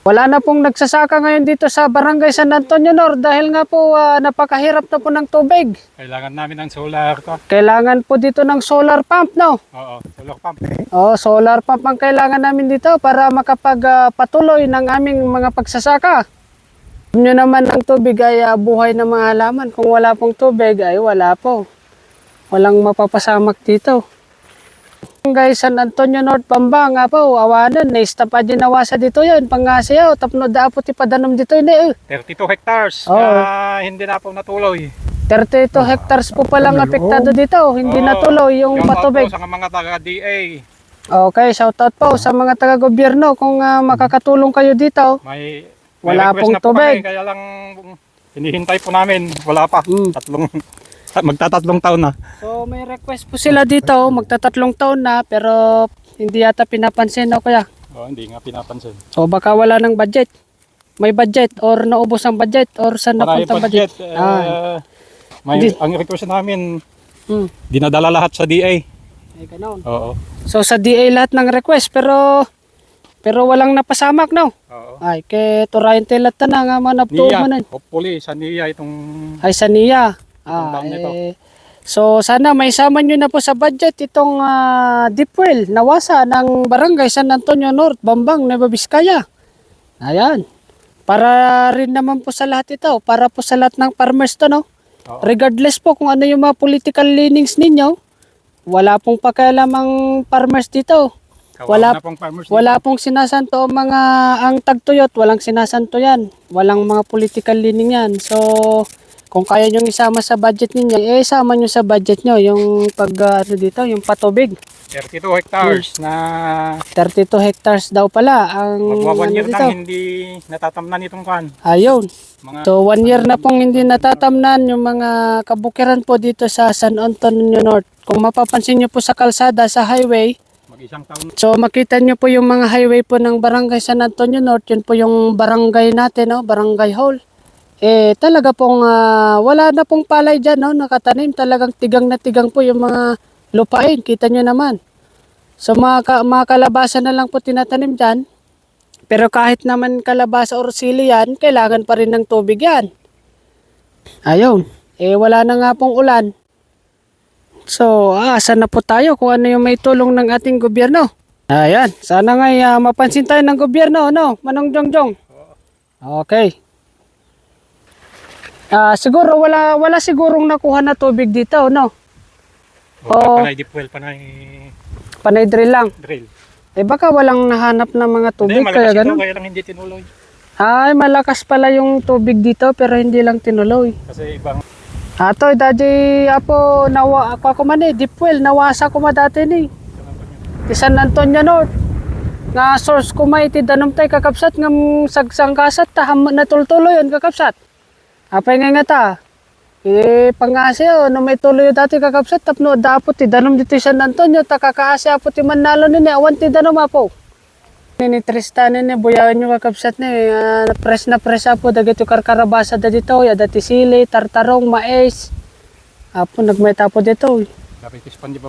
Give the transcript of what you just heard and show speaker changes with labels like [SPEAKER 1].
[SPEAKER 1] Wala na pong nagsasaka ngayon dito sa Barangay San Antonio Nor dahil nga po ah, napakahirap na po ng tubig.
[SPEAKER 2] Kailangan namin ng solar ko.
[SPEAKER 1] Kailangan po dito ng solar pump, no?
[SPEAKER 2] Oo, solar pump.
[SPEAKER 1] Oh, solar pump ang kailangan namin dito para makapagpatuloy ng aming mga pagsasaka. Alam nyo naman ang tubig ay ah, buhay ng mga halaman. Kung wala pong tubig ay wala po. Walang mapapasamak dito. Guys, San Antonio North Bamba nga po, awanan, naista pa dinawasa dito yun, pangasiyaw, tapno da po ti padanom dito yun eh.
[SPEAKER 2] 32 hectares
[SPEAKER 1] Oo.
[SPEAKER 2] na hindi na po natuloy.
[SPEAKER 1] 32 hectares po palang apektado dito, hindi
[SPEAKER 2] Oo.
[SPEAKER 1] natuloy yung patubig.
[SPEAKER 2] Sa mga taga-DA,
[SPEAKER 1] Okay, shoutout po sa mga taga-gobyerno kung ah, makakatulong kayo dito.
[SPEAKER 2] may, may
[SPEAKER 1] Wala
[SPEAKER 2] request
[SPEAKER 1] pong
[SPEAKER 2] na po
[SPEAKER 1] tubig.
[SPEAKER 2] Kami, kaya lang hinihintay po namin. Wala pa.
[SPEAKER 1] Mm.
[SPEAKER 2] Tatlong, magtatatlong taon na.
[SPEAKER 1] So may request po sila dito, magtatatlong taon na pero hindi yata pinapansin o kaya.
[SPEAKER 2] Oh, hindi nga pinapansin.
[SPEAKER 1] O baka wala ng budget. May budget or naubos ang budget or saan
[SPEAKER 2] Marami
[SPEAKER 1] napunta ang
[SPEAKER 2] budget.
[SPEAKER 1] budget.
[SPEAKER 2] eh,
[SPEAKER 1] Ah.
[SPEAKER 2] may,
[SPEAKER 1] Hindi.
[SPEAKER 2] ang request namin,
[SPEAKER 1] Hmm.
[SPEAKER 2] dinadala lahat sa DA.
[SPEAKER 1] Ay, ganun.
[SPEAKER 2] Oo.
[SPEAKER 1] So sa DA lahat ng request pero pero walang napasamak no.
[SPEAKER 2] Oo.
[SPEAKER 1] Ay kay Turayan Telat na nga manapto
[SPEAKER 2] Niya,
[SPEAKER 1] manan.
[SPEAKER 2] hopefully sa Niya itong
[SPEAKER 1] Ay sa niya. Ah, eh, so sana may sama nyo na po sa budget itong ah, deep well nawasa ng barangay San Antonio North, Bambang, Nueva Vizcaya. Ayan. Para rin naman po sa lahat ito, para po sa lahat ng farmers to no.
[SPEAKER 2] Oo.
[SPEAKER 1] Regardless po kung ano yung mga political leanings ninyo, wala pong pakialam ang farmers dito.
[SPEAKER 2] kawawa
[SPEAKER 1] Wala-
[SPEAKER 2] na pong farmers.
[SPEAKER 1] Wala pong sinasanto ang mga ang tagtuyot, walang sinasanto yan. Walang mga political leaning yan. So, kung kaya nyo isama sa budget ninyo, eh isama nyo sa budget nyo yung pag ah, ano dito, yung patubig.
[SPEAKER 2] 32 hectares na
[SPEAKER 1] 32 hectares daw pala ang
[SPEAKER 2] magwa one
[SPEAKER 1] ano
[SPEAKER 2] year
[SPEAKER 1] dito.
[SPEAKER 2] hindi natatamnan itong kan.
[SPEAKER 1] Ayun.
[SPEAKER 2] Mga
[SPEAKER 1] So, one year na pong hindi natatamnan yung mga kabukiran po dito sa San Antonio North. Kung mapapansin nyo po sa kalsada, sa highway,
[SPEAKER 2] mag-isang taon.
[SPEAKER 1] So makita nyo po yung mga highway po ng Barangay San Antonio North, yun po yung barangay natin, no? Barangay Hall. Eh talaga pong ah, wala na pong palay dyan, no? nakatanim. Talagang tigang na tigang po yung mga lupain, kita nyo naman. So mga, ka- mga kalabasa na lang po tinatanim dyan. Pero kahit naman kalabasa or sili yan, kailangan pa rin ng tubig yan. Ayun, eh wala na nga pong ulan. So, asa na po tayo kung ano yung may tulong ng ating gobyerno. Ayan, sana nga ah, mapansin tayo ng gobyerno, no? Manong Jongjong. Okay. Ah, siguro wala wala sigurong nakuha na tubig dito, no?
[SPEAKER 2] Oh. Panay deep well, panay
[SPEAKER 1] Panay drill lang.
[SPEAKER 2] drill.
[SPEAKER 1] Eh baka walang nahanap na mga
[SPEAKER 2] Hindi,
[SPEAKER 1] tubig
[SPEAKER 2] malakas
[SPEAKER 1] kaya
[SPEAKER 2] ito,
[SPEAKER 1] ganun.
[SPEAKER 2] kaya lang hindi tinuloy.
[SPEAKER 1] Ay, malakas pala yung tubig dito pero hindi lang tinuloy.
[SPEAKER 2] Kasi ibang
[SPEAKER 1] Ato, daddy, apo, nawa, ako ako man eh, deep well, nawasa ko ma dati ni. Ti San Antonio North. Nga source ko may iti danom tay kakapsat ngam sagsang kasat ta ham natultuloy yon kakapsat. Apay nga nga ta. Eh pangasi oh, no may tuloy dati kakapsat tapno dapat ti danom dito sa San Antonio ta kakaasi apo ti manalo ni awan ti danom apo. Ni Tristan ni buyawan nyo kakapsat ni ah, press na press apo dagito karkarabasa da dito ya dati sili tartarong mais. Apo nagmeta po dito.
[SPEAKER 2] dapat ispan di ba